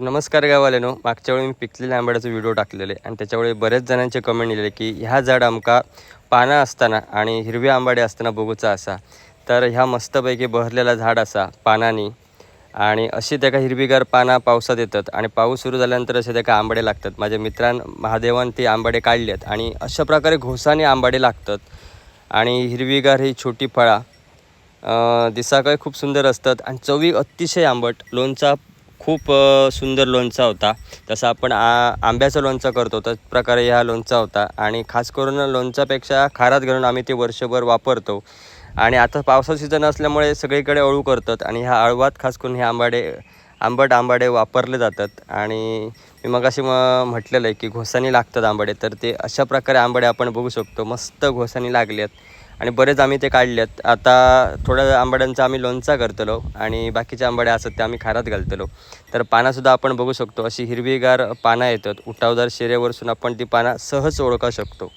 नमस्कार गावाल्यानो मागच्या वेळी मी पिकलेल्या आंब्याचा व्हिडिओ टाकलेले आणि त्याच्यावेळी बरेच जणांचे कमेंट दिलेले की ह्या झाड आमका पानं असताना आणि हिरव्या आंबाडे असताना बघूचा असा. तर ह्या मस्तपैकी बहरलेला झाड असा पानांनी. आणि अशी त्याका हिरवीगार पानं पावसात येतात आणि पाऊस सुरू झाल्यानंतर असे त्याका आंबाडे लागतात. माझ्या मित्रां महादेवान ती आंबाडे काढलेत आणि अशा प्रकारे घोसाने आंबाडे लागतात. आणि हिरवीगार ही छोटी फळा दिसाकाय खूप सुंदर असतात आणि चवी अतिशय आंबट लोणचा खूप सुंदर लोणचा होता. तसं आपण आ आंब्याचा लोणचा करतो. त्याच प्रकारे हा लोणचा होता. आणि खास करून लोणच्यापेक्षा खारात घालून आम्ही ते वर्षभर वापरतो. आणि आता पावसाचा सीझन असल्यामुळे सगळीकडे अळू करतात. आणि ह्या अळवात खास करून हे आंबाडे आंबट आंबाडे वापरले जातात. आणि मी मग असे मग म्हटलेलं आहे की घोसानी लागतात आंबाडे. तर ते अशा प्रकारे आंबाडे आपण बघू शकतो. मस्त घोसानी लागले आहेत आणि बरेच आम्ही ते काढलेत आता थोड्या आंबाड्यांचा आम्ही लोणचा करतलो आणि बाकीचे आंबाड्या असतात ते आम्ही खारात घालतलो. तर पानासुद्धा आपण बघू शकतो अशी हिरवीगार पानं येतात. उठावदार शेरेवरसून आपण ती पानं सहज ओळखा शकतो.